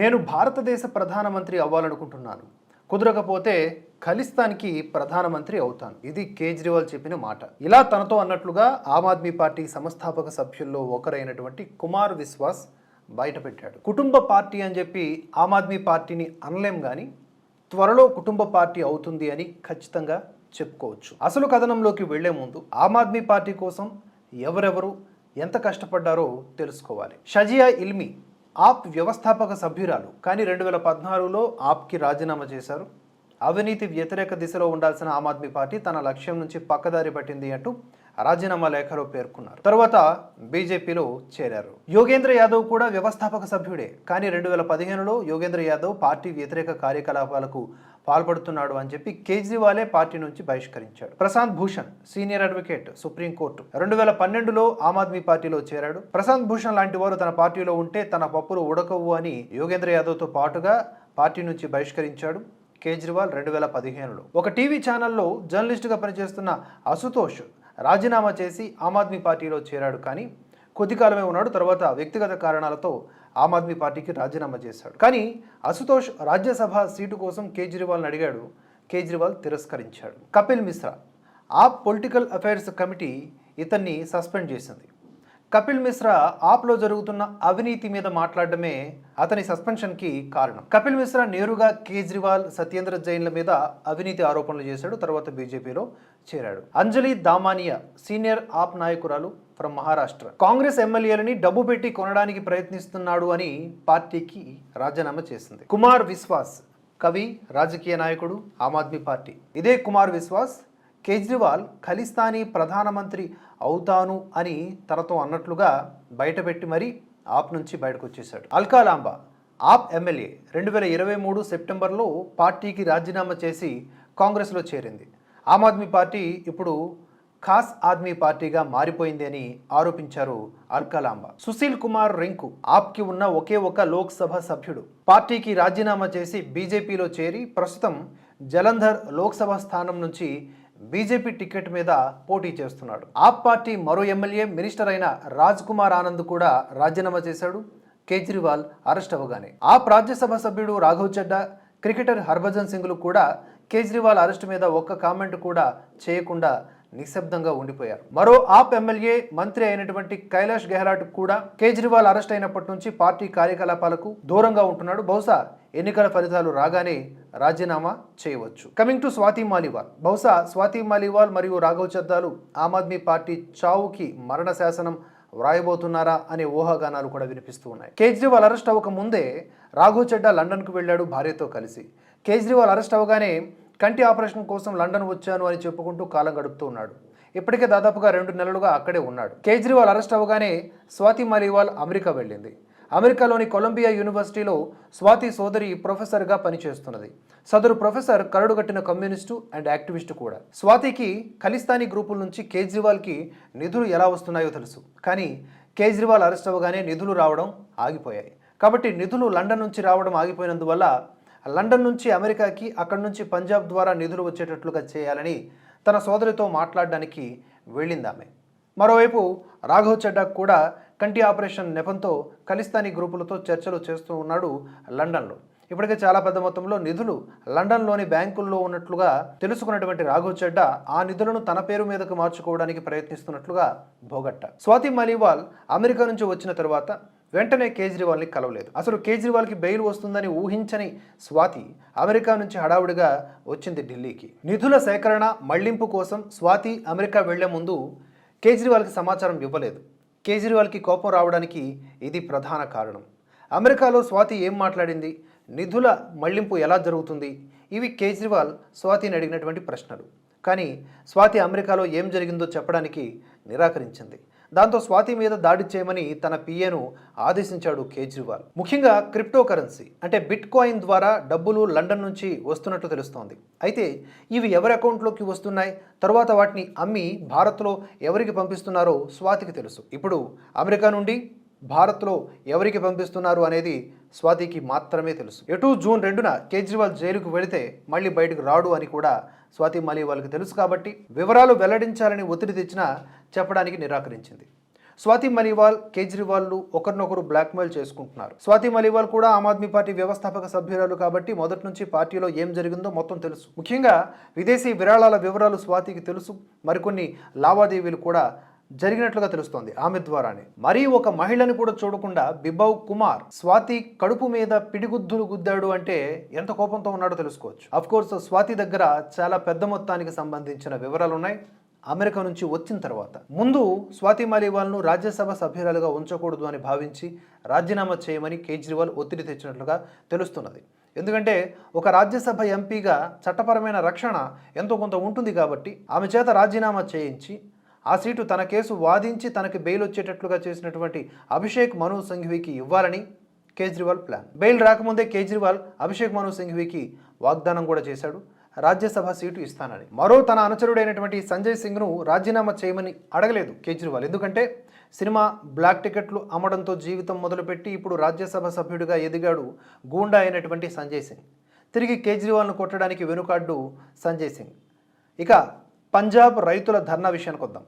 నేను భారతదేశ ప్రధానమంత్రి అవ్వాలనుకుంటున్నాను. కుదరకపోతే ఖలిస్తాన్కి ప్రధానమంత్రి అవుతాను. ఇది కేజ్రీవాల్ చెప్పిన మాట. ఇలా తనతో అన్నట్లుగా ఆమ్ ఆద్మీ పార్టీ సంస్థాపక సభ్యుల్లో ఒకరైనటువంటి కుమార్ విశ్వాస్ బయటపెట్టాడు. కుటుంబ పార్టీ అని చెప్పి ఆమ్ ఆద్మీ పార్టీని అనలేం కానీ త్వరలో కుటుంబ పార్టీ అవుతుంది అని ఖచ్చితంగా చెప్పుకోవచ్చు. అసలు కథనంలోకి వెళ్ళే ముందు ఆమ్ ఆద్మీ పార్టీ కోసం ఎవరెవరు ఎంత కష్టపడ్డారో తెలుసుకోవాలి. షజియా ఇల్మి ఆప్ వ్యవస్థాపక సభ్యురాలు. కానీ రెండు వేల పద్నాలుగులో ఆప్కి రాజీనామా చేశారు. అవినీతి వ్యతిరేక దిశలో ఉండాల్సిన ఆమ్ ఆద్మీ పార్టీ తన లక్ష్యం నుంచి పక్కదారి పట్టింది అంటూ రాజీనామా లేఖలో పేర్కొన్నారు. తర్వాత బీజేపీలో చేరారు. యోగేంద్ర యాదవ్ కూడా వ్యవస్థాపక సభ్యుడే. కానీ రెండు వేల పదిహేనులో యోగేంద్ర యాదవ్ పార్టీ వ్యతిరేక కార్యకలాపాలకు పాల్పడుతున్నాడు అని చెప్పి కేజ్రీవాలే పార్టీ నుంచి బహిష్కరించాడు. Prashant Bhushan senior advocate supreme court రెండు వేల పన్నెండులో ఆమ్ ఆద్మీ పార్టీలో చేరాడు. ప్రశాంత్ భూషణ్ లాంటి వారు తన పార్టీలో ఉంటే తన పప్పులు ఉడకవు అని యోగేంద్ర యాదవ్తో పాటుగా పార్టీ నుంచి బహిష్కరించాడు కేజ్రీవాల్ రెండు వేల పదిహేనులో. ఒక టీవీ ఛానల్లో జర్నలిస్టుగా పనిచేస్తున్న అసుతోష్ రాజీనామా చేసి ఆమ్ ఆద్మీ పార్టీలో చేరాడు కానీ కొద్ది కాలమే ఉన్నాడు. తర్వాత వ్యక్తిగత కారణాలతో ఆమ్ ఆద్మీ పార్టీకి రాజీనామా చేశాడు. కానీ అసుతోష్ రాజ్యసభ సీటు కోసం కేజ్రీవాల్ని అడిగాడు. కేజ్రీవాల్ తిరస్కరించాడు. కపిల్ మిశ్రా ఆ పొలిటికల్ అఫైర్స్ కమిటీ ఇతన్ని సస్పెండ్ చేసింది. కపిల్ మిశ్రా ఆప్లో జరుగుతున్న అవినీతి మీద మాట్లాడడమే అతని సస్పెన్షన్కి కారణం. కపిల్ మిశ్రా నేరుగా కేజ్రీవాల్ సత్యేంద్ర జైన్ల మీద అవినీతి ఆరోపణలు చేశాడు తర్వాత బీజేపీలో చేరాడు. అంజలి దామానియా సీనియర్ ఆప్ నాయకురాలు ఫ్రమ్ మహారాష్ట్ర. కాంగ్రెస్ ఎమ్మెల్యేలని డబ్బు పెట్టి కొనడానికి ప్రయత్నిస్తున్నాడు అని పార్టీకి రాజీనామా చేసింది. కుమార్ విశ్వాస్ కవి రాజకీయ నాయకుడు ఆమ్ ఆద్మీ పార్టీ. ఇదే కుమార్ విశ్వాస్ కేజ్రీవాల్ ఖలిస్తానీ ప్రధానమంత్రి అవుతాను అని తనతో అన్నట్లుగా బయటపెట్టి మరీ ఆప్ నుంచి బయటకు వచ్చేశాడు అల్కాలాంబా ఆప్ ఎమ్మెల్యే రెండు వేల ఇరవై మూడు సెప్టెంబర్లో పార్టీకి రాజీనామా చేసి కాంగ్రెస్లో చేరింది. ఆమ్ ఆద్మీ పార్టీ ఇప్పుడు ఖాస్ ఆద్మీ పార్టీగా మారిపోయింది అని ఆరోపించారు అల్కలాంబ. సుశీల్ కుమార్ రింకు ఆప్కి ఉన్న ఒకే ఒక లోక్సభ సభ్యుడు. పార్టీకి రాజీనామా చేసి బీజేపీలో చేరి ప్రస్తుతం జలంధర్ లోక్సభ స్థానం నుంచి బీజేపీ టికెట్ మీద పోటీ చేస్తున్నాడు. ఆప్ పార్టీ మరో ఎమ్మెల్యే మినిస్టర్ అయిన రాజ్ కుమార్ ఆనంద్ కూడా రాజీనామా చేశాడు. కేజ్రీవాల్ అరెస్ట్ అవ్వగానే. ఆప్ రాజ్యసభ సభ్యుడు రాఘవ్ చడ్డా క్రికెటర్ హర్భజన్ సింగ్లు కూడా కేజ్రీవాల్ అరెస్ట్ మీద ఒక్క కామెంట్ కూడా చేయకుండా నిశ్శబ్దంగా ఉండిపోయారు. మరో ఆప్ ఎమ్మెల్యే మంత్రి అయినటువంటి కైలాష్ గెహ్లాట్ కూడా కేజ్రీవాల్ అరెస్ట్ అయినప్పటి నుంచి పార్టీ కార్యకలాపాలకు దూరంగా ఉంటున్నాడు. బహుశా ఎన్నికల ఫలితాలు రాగానే రాజీనామా చేయవచ్చు. Coming to Swati Maliwal. బహుశా స్వాతి మాలివాల్ మరియు రాఘవ్ చద్దాలు ఆమ్ ఆద్మీ పార్టీ చావుకి మరణ శాసనం వ్రాయబోతున్నారా అనే ఊహాగానాలు కూడా వినిపిస్తూ ఉన్నాయి. కేజ్రీవాల్ అరెస్ట్ అవ్వక ముందే రాఘవ్ చెడ్డా లండన్కు వెళ్ళాడు భార్యతో కలిసి. కేజ్రీవాల్ అరెస్ట్ అవ్వగానే కంటి ఆపరేషన్ కోసం లండన్ వచ్చాను అని చెప్పుకుంటూ కాలం గడుపుతూ ఉన్నాడు. ఇప్పటికే దాదాపుగా రెండు నెలలుగా అక్కడే ఉన్నాడు. కేజ్రీవాల్ అరెస్ట్ అవ్వగానే స్వాతి మలివాల్ అమెరికా వెళ్ళింది. అమెరికాలోని కొలంబియా యూనివర్సిటీలో స్వాతి సోదరి ప్రొఫెసర్గా పనిచేస్తున్నది. సదరు ప్రొఫెసర్ కరడుగట్టిన కమ్యూనిస్టు అండ్ యాక్టివిస్టు కూడా. స్వాతికి ఖలిస్తానీ గ్రూపుల నుంచి కేజ్రీవాల్కి నిధులు ఎలా వస్తున్నాయో తెలుసు. కానీ కేజ్రీవాల్ అరెస్ట్ అవ్వగానే నిధులు రావడం ఆగిపోయాయి. కాబట్టి నిధులు లండన్ నుంచి రావడం ఆగిపోయినందువల్ల లండన్ నుంచి అమెరికాకి అక్కడి నుంచి పంజాబ్ ద్వారా నిధులు వచ్చేటట్లుగా చేయాలని తన సోదరితో మాట్లాడడానికి వెళ్ళింది ఆమె మరోవైపు రాఘవ్ చెడ్డా కూడా కంటి ఆపరేషన్ నెపంతో ఖలిస్తానీ గ్రూపులతో చర్చలు చేస్తూ ఉన్నాడు లండన్లో. ఇప్పటికే చాలా పెద్ద మొత్తంలో నిధులు లండన్లోని బ్యాంకుల్లో ఉన్నట్లుగా తెలుసుకున్నటువంటి రాఘవ్ చెడ్డా ఆ నిధులను తన పేరు మీదకు మార్చుకోవడానికి ప్రయత్నిస్తున్నట్లుగా భోగట్ట స్వాతి మలీవాల్ అమెరికా నుంచి వచ్చిన తరువాత వెంటనే కేజ్రీవాల్ని కలవలేదు. అసలు కేజ్రీవాల్కి బెయిల్ వస్తుందని ఊహించని స్వాతి అమెరికా నుంచి హడావుడిగా వచ్చింది ఢిల్లీకి. నిధుల సేకరణ మళ్ళింపు కోసం స్వాతి అమెరికా వెళ్ళే ముందు కేజ్రీవాల్కి సమాచారం ఇవ్వలేదు. కేజ్రీవాల్కి కోపం రావడానికి ఇది ప్రధాన కారణం. అమెరికాలో స్వాతి ఏం మాట్లాడింది? నిధుల మళ్ళింపు ఎలా జరుగుతుంది? ఇవి కేజ్రీవాల్ స్వాతిని అడిగినటువంటి ప్రశ్నలు. కానీ స్వాతి అమెరికాలో ఏం జరిగిందో చెప్పడానికి నిరాకరించింది. దాంతో స్వాతి మీద దాడి చేయమని తన పిఏను ఆదేశించాడు కేజ్రీవాల్. ముఖ్యంగా క్రిప్టో కరెన్సీ అంటే బిట్ కాయిన్ ద్వారా డబ్బులు లండన్ నుంచి వస్తున్నట్లు తెలుస్తోంది. అయితే ఇవి ఎవరి అకౌంట్లోకి వస్తున్నాయి? తరువాత వాటిని అమ్మి భారత్లో ఎవరికి పంపిస్తున్నారో స్వాతికి తెలుసు. ఇప్పుడు అమెరికా నుండి భారత్లో ఎవరికి పంపిస్తున్నారు అనేది స్వాతికి మాత్రమే తెలుసు. ఎటు జూన్ రెండున కేజ్రీవాల్ జైలుకు వెళితే మళ్ళీ బయటకు రాడు అని కూడా స్వాతి మాలి వాళ్ళకి తెలుసు కాబట్టి వివరాలు వెల్లడించాలని ఒత్తిడి తెచ్చినా చెప్పడానికి నిరాకరించింది. స్వాతి మలివాల్ కేజ్రీవాల్లు ఒకరినొకరు బ్లాక్మెయిల్ చేసుకుంటున్నారు. స్వాతి మలివాల్ కూడా ఆమ్ ఆద్మీ పార్టీ వ్యవస్థాపక సభ్యురాలు కాబట్టి మొదటి నుంచి పార్టీలో ఏం జరిగిందో మొత్తం తెలుసు. ముఖ్యంగా విదేశీ విరాళాల వివరాలు స్వాతికి తెలుసు. మరికొన్ని లావాదేవీలు కూడా జరిగినట్లుగా తెలుస్తోంది ఆమె ద్వారానే. మరీ ఒక మహిళని కూడా చూడకుండా బిబవ్ కుమార్ స్వాతి కడుపు మీద పిడిగుద్దులు గుద్దాడు అంటే ఎంత కోపంతో ఉన్నాడో తెలుసుకోవచ్చు. అఫ్ కోర్స్ స్వాతి దగ్గర చాలా పెద్ద మొత్తానికి సంబంధించిన వివరాలు ఉన్నాయి అమెరికా నుంచి వచ్చిన తర్వాత. ముందు స్వాతి మాలివాల్ను రాజ్యసభ సభ్యురాలుగా ఉంచకూడదు అని భావించి రాజీనామా చేయమని కేజ్రీవాల్ ఒత్తిడి తెచ్చినట్లుగా తెలుస్తున్నది. ఎందుకంటే ఒక రాజ్యసభ ఎంపీగా చట్టపరమైన రక్షణ ఎంతో కొంత ఉంటుంది కాబట్టి ఆమె చేత రాజీనామా చేయించి ఆ సీటు తన కేసు వాదించి తనకి బెయిల్ వచ్చేటట్లుగా చేసినటువంటి అభిషేక్ మను సంఘవికి ఇవ్వాలని కేజ్రీవాల్ ప్లాన్. బెయిల్ రాకముందే కేజ్రీవాల్ అభిషేక్ మను సింఘ్వికి వాగ్దానం కూడా చేశాడు. రాజ్యసభ సీటు ఇస్తానని. మరో తన అనుచరుడైనటువంటి సంజయ్ సింగ్ను రాజీనామా చేయమని అడగలేదు కేజ్రీవాల్. ఎందుకంటే సినిమా బ్లాక్ టికెట్లు అమ్మడంతో జీవితం మొదలుపెట్టి ఇప్పుడు రాజ్యసభ సభ్యుడిగా ఎదిగాడు గూండా అయినటువంటి సంజయ్ సింగ్. తిరిగి కేజ్రీవాల్ను కొట్టడానికి వెనుకాడ్డు సంజయ్ సింగ్. ఇక పంజాబ్ రైతుల ధర్నా విషయానికి వద్దాం.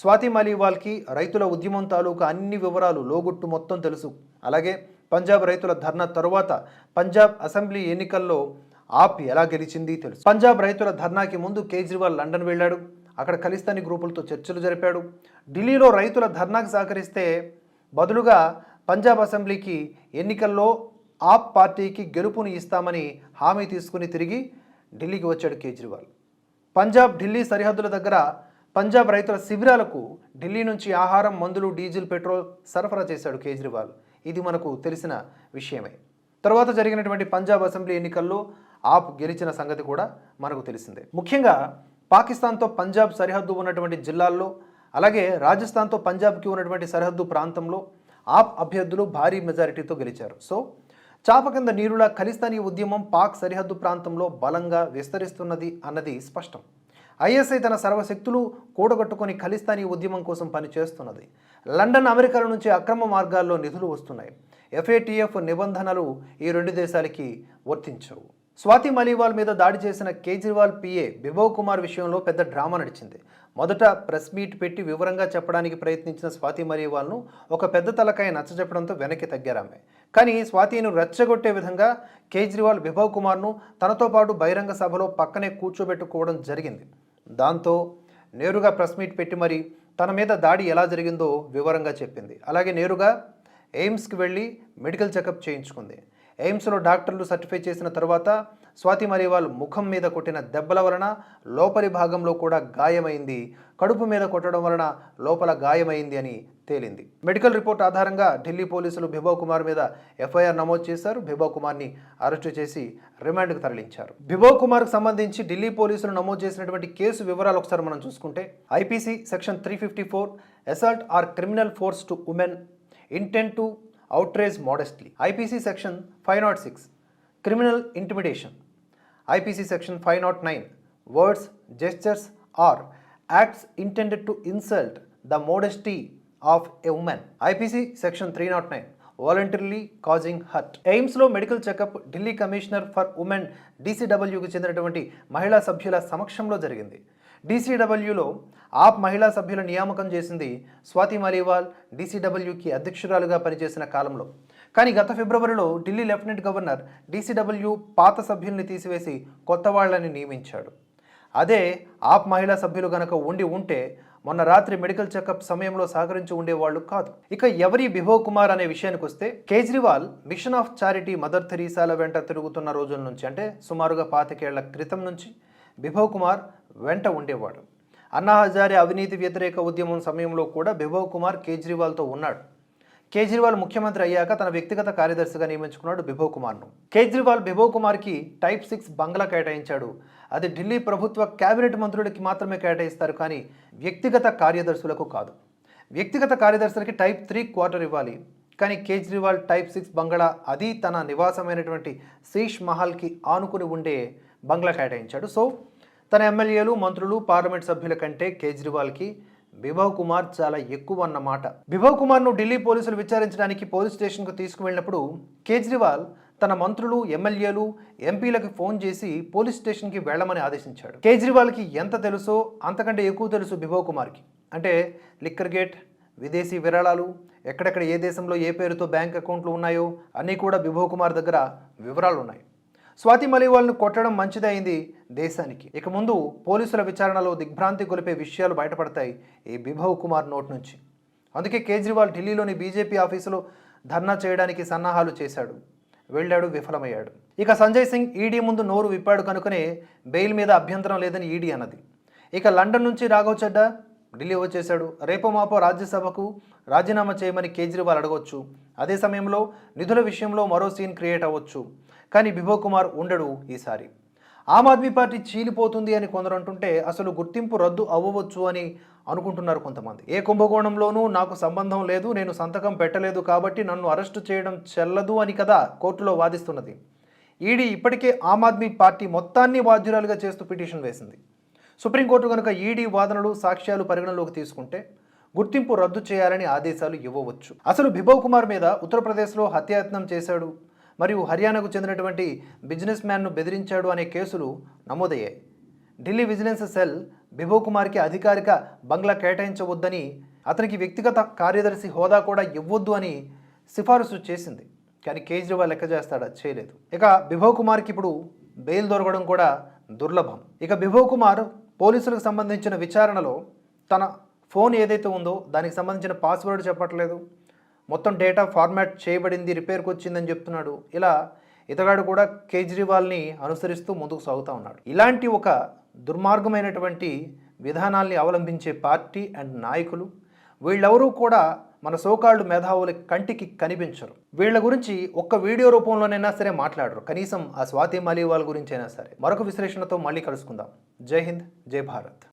స్వాతి మలీవాల్కి రైతుల ఉద్యమం తాలూకా అన్ని వివరాలు లోగుట్టు మొత్తం తెలుసు. అలాగే పంజాబ్ రైతుల ధర్నా తరువాత పంజాబ్ అసెంబ్లీ ఎన్నికల్లో ఆప్ ఎలా గెలిచింది తెలుసు. పంజాబ్ రైతుల ధర్నాకి ముందు కేజ్రీవాల్ లండన్ వెళ్ళాడు. అక్కడ ఖలిస్తానీ గ్రూపులతో చర్చలు జరిపాడు. ఢిల్లీలో రైతుల ధర్నాకు సహకరిస్తే బదులుగా పంజాబ్ అసెంబ్లీకి ఎన్నికల్లో ఆప్ పార్టీకి గెలుపుని ఇస్తామని హామీ తీసుకుని తిరిగి ఢిల్లీకి వచ్చాడు కేజ్రీవాల్. పంజాబ్ ఢిల్లీ సరిహద్దుల దగ్గర పంజాబ్ రైతుల శిబిరాలకు ఢిల్లీ నుంచి ఆహారం మందులు డీజిల్ పెట్రోల్ సరఫరా చేశాడు కేజ్రీవాల్. ఇది మనకు తెలిసిన విషయమే. తర్వాత జరిగినటువంటి పంజాబ్ అసెంబ్లీ ఎన్నికల్లో ఆప్ గెలిచిన సంగతి కూడా మనకు తెలిసిందే. ముఖ్యంగా పాకిస్తాన్తో పంజాబ్ సరిహద్దు ఉన్నటువంటి జిల్లాల్లో అలాగే రాజస్థాన్తో పంజాబ్కి ఉన్నటువంటి సరిహద్దు ప్రాంతంలో ఆప్ అభ్యర్థులు భారీ మెజారిటీతో గెలిచారు. సో చాప కింద నీరులా ఖలిస్తానీ ఉద్యమం పాక్ సరిహద్దు ప్రాంతంలో బలంగా విస్తరిస్తున్నది అన్నది స్పష్టం. ఐఎస్ఐ తన సర్వశక్తులు కూడగట్టుకొని ఖలిస్తానీ ఉద్యమం కోసం పనిచేస్తున్నది. లండన్ అమెరికాల నుంచి అక్రమ మార్గాల్లో నిధులు వస్తున్నాయి. ఎఫ్ఏటిఎఫ్ నిబంధనలు ఈ రెండు దేశాలకి వర్తించవు. స్వాతి మలీవాల్ మీద దాడి చేసిన కేజ్రీవాల్ పిఏ బిభవ్ కుమార్ విషయంలో పెద్ద డ్రామా నడిచింది. మొదట ప్రెస్ మీట్ పెట్టి వివరంగా చెప్పడానికి ప్రయత్నించిన స్వాతి మలీవాల్ను ఒక పెద్ద తలకాయ నచ్చజెప్పడంతో వెనక్కి తగ్గారామె. కానీ స్వాతిను రెచ్చగొట్టే విధంగా కేజ్రీవాల్ విభవ్ కుమార్ను తనతో పాటు బహిరంగ సభలో పక్కనే కూర్చోబెట్టుకోవడం జరిగింది. దాంతో నేరుగా ప్రెస్ మీట్ పెట్టి మరి తన మీద దాడి ఎలా జరిగిందో వివరంగా చెప్పింది. అలాగే నేరుగా ఎయిమ్స్కి వెళ్ళి మెడికల్ చెకప్ చేయించుకుంది. ఎయిమ్స్లో డాక్టర్లు సర్టిఫై చేసిన తర్వాత స్వాతి మరీవాల్ ముఖం మీద కొట్టిన దెబ్బల వలన లోపలి భాగంలో కూడా గాయమైంది. కడుపు మీద కొట్టడం వలన లోపల గాయమైంది అని తేలింది. మెడికల్ రిపోర్ట్ ఆధారంగా ఢిల్లీ పోలీసులు బిభవ్ కుమార్ మీద ఎఫ్ఐఆర్ నమోదు చేశారు. బిభవ్ కుమార్ని అరెస్టు చేసి రిమాండ్కు తరలించారు. బిభవ్ కుమార్కు సంబంధించి ఢిల్లీ పోలీసులు నమోదు చేసినటువంటి కేసు వివరాలు ఒకసారి మనం చూసుకుంటే IPC section three fifty four assault or criminal force to women intent to outrage modesty IPC section five nought six. Criminal intimidation IPC section five nought nine words gestures or acts intended to insult the modesty of a women IPC section three nought nine voluntarily causing hurt ఎయిమ్స్లో medical checkup Delhi commissioner for women డీసీడబ్ల్యూకి చెందినటువంటి మహిళా సభ్యుల సమక్షంలో జరిగింది. డీసీడబ్ల్యూలో ఆప్ మహిళా సభ్యుల నియామకం చేసింది స్వాతి మలీవాల్ డీసీడబ్ల్యూకి అధ్యక్షురాలుగా పనిచేసిన కాలంలో. కానీ గత ఫిబ్రవరిలో ఢిల్లీ లెఫ్టినెంట్ గవర్నర్ డీసీడబ్ల్యూ పాత సభ్యుల్ని తీసివేసి కొత్త వాళ్ళని నియమించాడు. అదే ఆప్ మహిళా సభ్యులు గనక ఉండి ఉంటే మొన్న రాత్రి మెడికల్ చెకప్ సమయంలో సహకరించి ఉండేవాళ్ళు కాదు. ఇక ఎవరి బిభవ్ కుమార్ అనే విషయానికి వస్తే Kejriwal mission of charity mother థెరీసాల వెంట తిరుగుతున్న రోజుల నుంచి అంటే సుమారుగా పాతికేళ్ళ క్రితం నుంచి బిభవ్ కుమార్ వెంట ఉండేవాడు. అన్నా హజారే అవినీతి వ్యతిరేక ఉద్యమం సమయంలో కూడా బిభో కుమార్ కేజ్రీవాల్తో ఉన్నాడు. కేజ్రీవాల్ ముఖ్యమంత్రి అయ్యాక తన వ్యక్తిగత కార్యదర్శిగా నియమించుకున్నాడు బిభో కుమార్ను. కేజ్రీవాల్ బిభో కుమార్కి టైప్ సిక్స్ బంగ్లా కేటాయించాడు. అది ఢిల్లీ ప్రభుత్వ కేబినెట్ మంత్రులకి మాత్రమే కేటాయిస్తారు కానీ వ్యక్తిగత కార్యదర్శులకు కాదు. వ్యక్తిగత కార్యదర్శులకి టైప్ త్రీ క్వార్టర్ ఇవ్వాలి. కానీ కేజ్రీవాల్ టైప్ సిక్స్ బంగ్లా అది తన నివాసమైనటువంటి శీష్ మహల్కి ఆనుకుని ఉండే బంగ్లా కేటాయించాడు. సో తన ఎమ్మెల్యేలు మంత్రులు పార్లమెంట్ సభ్యుల కంటే కేజ్రీవాల్కి బిభవ్ కుమార్ చాలా ఎక్కువ అన్నమాట బిభవ్ కుమార్ను ఢిల్లీ పోలీసులు విచారించడానికి పోలీస్ స్టేషన్కు తీసుకువెళ్ళినప్పుడు కేజ్రీవాల్ తన మంత్రులు ఎమ్మెల్యేలు ఎంపీలకు ఫోన్ చేసి పోలీస్ స్టేషన్కి వెళ్ళమని ఆదేశించాడు. కేజ్రీవాల్కి ఎంత తెలుసో అంతకంటే ఎక్కువ తెలుసు బిభవ్ కుమార్కి. అంటే లిక్కర్ గేట్ విదేశీ విరాళాలు ఎక్కడెక్కడ ఏ దేశంలో ఏ పేరుతో బ్యాంక్ అకౌంట్లు ఉన్నాయో అన్నీ కూడా బిభవ్ కుమార్ దగ్గర వివరాలు ఉన్నాయి స్వాతి మలివాల్ను కొట్టడం మంచిదైంది దేశానికి. ఇక ముందు పోలీసుల విచారణలో దిగ్భ్రాంతి గొలిపే విషయాలు బయటపడతాయి ఈ బిభవ్ కుమార్ నోట్ నుంచి. అందుకే కేజ్రీవాల్ ఢిల్లీలోని బీజేపీ ఆఫీసులో ధర్నా చేయడానికి సన్నాహాలు చేశాడు. వెళ్ళాడు విఫలమయ్యాడు. ఇక సంజయ్ సింగ్ ఈడీ ముందు నోరు విప్పాడు కనుకనే బెయిల్ మీద అభ్యంతరం లేదని ఈడీ అన్నది. ఇక లండన్ నుంచి రాఘవ్ చెడ్డా ఢిల్లీ వచ్చేశాడు. రేపో మాపో రాజ్యసభకు రాజీనామా చేయమని కేజ్రీవాల్ అడగొచ్చు. అదే సమయంలో నిధుల విషయంలో మరో సీన్ క్రియేట్ అవ్వచ్చు. కానీ బిభవ్ కుమార్ ఉండడు ఈసారి. ఆమ్ ఆద్మీ పార్టీ చీలిపోతుంది అని కొందరు అంటుంటే అసలు గుర్తింపు రద్దు అవ్వవచ్చు అని అనుకుంటున్నారు కొంతమంది. ఏ కుంభకోణంలోనూ నాకు సంబంధం లేదు నేను సంతకం పెట్టలేదు కాబట్టి నన్ను అరెస్టు చేయడం చెల్లదు అని కదా కోర్టులో వాదిస్తున్నది. ఈడీ ఇప్పటికే ఆమ్ ఆద్మీ పార్టీ మొత్తాన్ని బాధ్యురాలుగా చేస్తూ పిటిషన్ వేసింది. సుప్రీంకోర్టు కనుక ఈడీ వాదనలు సాక్ష్యాలు పరిగణలోకి తీసుకుంటే గుర్తింపు రద్దు చేయాలని ఆదేశాలు ఇవ్వవచ్చు. అసలు బిభవ్ కుమార్ మీద ఉత్తరప్రదేశ్లో హత్యాయత్నం చేశాడు మరియు హర్యానాకు చెందినటువంటి బిజినెస్ మ్యాన్ను బెదిరించాడు అనే కేసులు నమోదయ్యాయి. ఢిల్లీ విజిలెన్స్ సెల్ బిభో కుమార్కి అధికారిక బంగ్లా కేటాయించవద్దని అతనికి వ్యక్తిగత కార్యదర్శి హోదా కూడా ఇవ్వొద్దు అని సిఫారసు చేసింది. కానీ కేజ్రీవాల్ లెక్క చేస్తాడా? చేయలేదు. ఇక బిభో కుమార్కి ఇప్పుడు బెయిల్ దొరకడం కూడా దుర్లభం. ఇక బిభో కుమార్ పోలీసులకు సంబంధించిన విచారణలో తన ఫోన్ ఏదైతే ఉందో దానికి సంబంధించిన పాస్వర్డ్ చెప్పట్లేదు. మొత్తం డేటా ఫార్మాట్ చేయబడింది రిపేర్కి వచ్చిందని చెప్తున్నాడు. ఇలా ఇతగాడు కూడా కేజ్రీవాల్ని అనుసరిస్తూ ముందుకు సాగుతూ ఉన్నాడు. ఇలాంటి ఒక దుర్మార్గమైనటువంటి విధానాల్ని అవలంబించే పార్టీ అండ్ నాయకులు వీళ్ళెవరూ కూడా మన సోకాళ్ళు మేధావుల కంటికి కనిపించరు. వీళ్ళ గురించి ఒక్క వీడియో రూపంలోనైనా సరే మాట్లాడరు. కనీసం ఆ స్వాతి మాలీవాల్ గురించి అయినా సరే. మరొక విశ్లేషణతో మళ్ళీ కలుసుకుందాం. జై హింద్ జై భారత్.